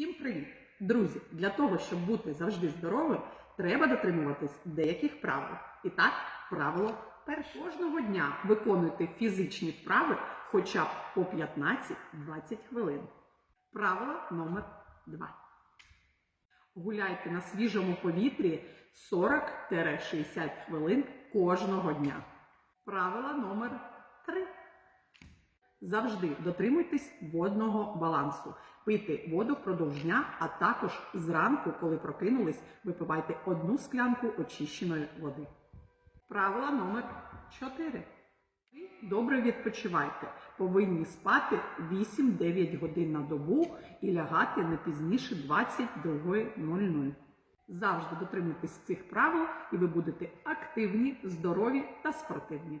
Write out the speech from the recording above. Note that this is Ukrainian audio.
Всім привіт! Друзі! Для того, щоб бути завжди здоровим, треба дотримуватись деяких правил. І так, правило перше. Кожного дня виконуйте фізичні вправи хоча б по 15-20 хвилин. Правило номер 2. Гуляйте на свіжому повітрі 40-60 хвилин кожного дня. Правило номер 3. Завжди дотримуйтесь водного балансу. Пийте воду впродовж дня, а також зранку, коли прокинулись, випивайте одну склянку очищеної води. Правило номер 4. Ви добре відпочивайте. Повинні спати 8-9 годин на добу і лягати не пізніше 22.00. Завжди дотримуйтесь цих правил, і ви будете активні, здорові та спортивні.